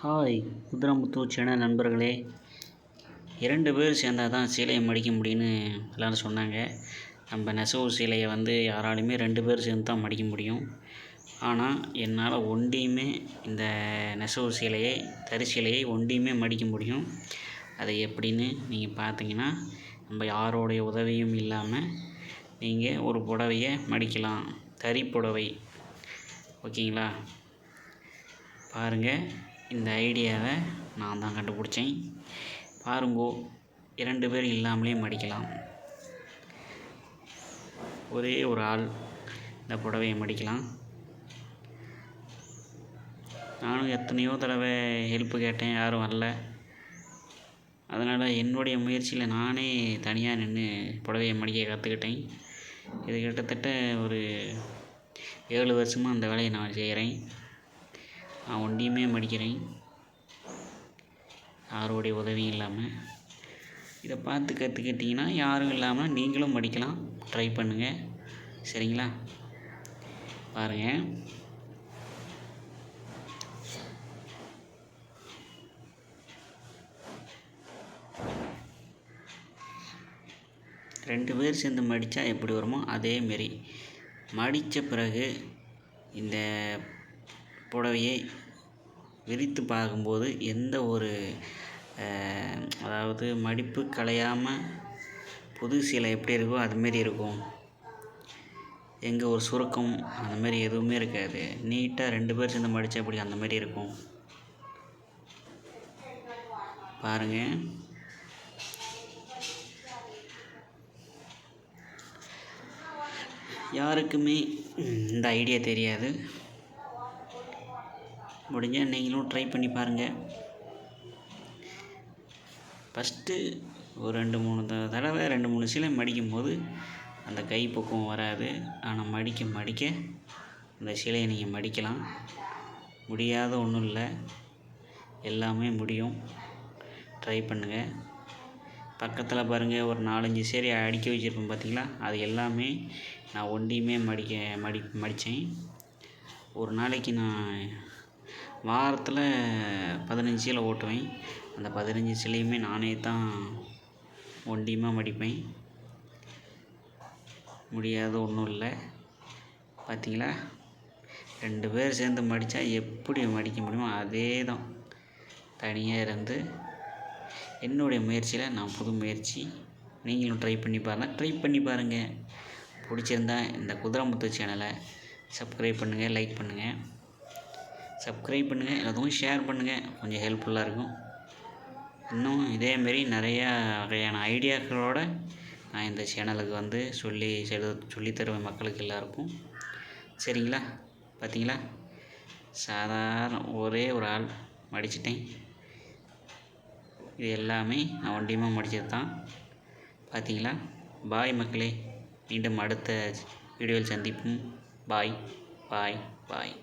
Hi Kuthiramuthu channel நண்பர்களே. இரண்டு பேர் சேர்ந்தால் தான் சீலையை மடிக்க முடியும்னு எல்லோரும் சொன்னாங்க. நம்ம நெசவு சீலையை வந்து யாராலையுமே ரெண்டு பேர் சேர்ந்து தான் மடிக்க முடியும். ஆனால் என்னால் ஒண்டியுமே இந்த நெசவு சீலையை தறி சீலையை ஒண்டியுமே மடிக்க முடியும். அது எப்படின்னு நீங்கள் பார்த்தீங்கன்னா நம்ம யாரோடைய உதவியும் இல்லாமல் நீங்கள் ஒரு புடவையை மடிக்கலாம். தறி புடவை. ஓகேங்களா? பாருங்கள் இந்த ஐடியாவை நான் தான் கண்டுபிடிச்சேன். பாருங்கோ இரண்டு பேர் இல்லாமலே மடிக்கலாம். ஒரே ஒரு ஆள் இந்த புடவையை மடிக்கலாம். நானும் எத்தனையோ தடவை ஹெல்ப்பு கேட்டேன் யாரும் வரல. அதனால் என்னுடைய முயற்சியில் நானே தனியாக நின்று புடவையை மடிக்க கற்றுக்கிட்டேன் இது கிட்டத்தட்ட ஒரு ஏழு வருஷமாக அந்த வேலையை நான் செய்கிறேன் நான் ஒன்றையுமே மடிக்கிறேன். யாரோடைய உதவியும் இல்லாமல் இதை பார்த்து கற்றுக்கிட்டிங்கன்னா யாரும் இல்லாமல் நீங்களும் மடிக்கலாம். ட்ரை பண்ணுங்கள் சரிங்களா? பாருங்கள் ரெண்டு பேர் சேர்ந்து மடித்தா எப்படி வருமோ அதேமாரி மடித்த பிறகு இந்த புடவையை விரித்து பார்க்கும்போது எந்த ஒரு அதாவது மடிப்பு கலையாமல் புது சீலை எப்படி இருக்கோ அதுமாரி இருக்கும். எங்கே ஒரு சுருக்கம் அந்தமாரி எதுவுமே இருக்காது. நீட்டாக ரெண்டு பேர் சேர்ந்து மடித்தா எப்படி அந்தமாரி இருக்கும். பாருங்கள் யாருக்குமே இந்த ஐடியா தெரியாது. முடிஞ்சால் நீங்களும் ட்ரை பண்ணி பாருங்கள் ஃபஸ்ட்டு ஒரு ரெண்டு மூணு தடவை ரெண்டு மூணு சீலை மடிக்கும் போது அந்த கை பக்குவம் வராது. ஆனால் மடிக்க மடிக்க அந்த சிலையை நீங்கள் மடிக்கலாம். முடியாத ஒன்றும் இல்லை. எல்லாமே முடியும். ட்ரை பண்ணுங்கள் பக்கத்தில் பாருங்கள் ஒரு நாலஞ்சு சேரி அடிக்க வச்சுருப்பேன் பார்த்தீங்களா அது எல்லாமே நான் ஒண்டியுமே மடிக்க மடி மடித்தேன் ஒரு நாளைக்கு நான் வாரத்தில் பதினஞ்சு சீலை ஓட்டுவேன். அந்த பதினஞ்சு சீலையுமே நானே தான் ஒண்டியுமாக மடிப்பேன். முடியாத ஒன்றும் இல்லை. பார்த்தீங்களா ரெண்டு பேர் சேர்ந்து மடித்தா எப்படி மடிக்க முடியுமோ அதே தான் தனியாக இருந்து என்னுடைய முயற்சியில் நான் புது முயற்சி. நீங்களும் ட்ரை பண்ணி பாருங்கள் ட்ரை பண்ணி பாருங்கள் பிடிச்சிருந்தா இந்த குதிரை முத்து சேனலை சப்ஸ்கிரைப் பண்ணுங்கள் லைக் பண்ணுங்கள் சப்ஸ்கிரைப் பண்ணுங்கள் எல்லாத்துக்கும் ஷேர் பண்ணுங்கள் கொஞ்சம் ஹெல்ப்ஃபுல்லாக இருக்கும். இன்னும் இதேமாரி நிறையா வகையான ஐடியாக்களோடு நான் இந்த சேனலுக்கு வந்து சொல்லி செல் சொல்லித்தருவேன் மக்களுக்கு எல்லாருக்கும். சரிங்களா? பார்த்தீங்களா சாதாரண ஒரே ஒரு ஆள் மடிச்சிட்டேன். இது எல்லாமே நான் ஒண்டியமாக மடித்தது தான் பார்த்தீங்களா பாய் மக்களே. மீண்டும் அடுத்த வீடியோவில் சந்திப்போம். பாய் பாய் பாய்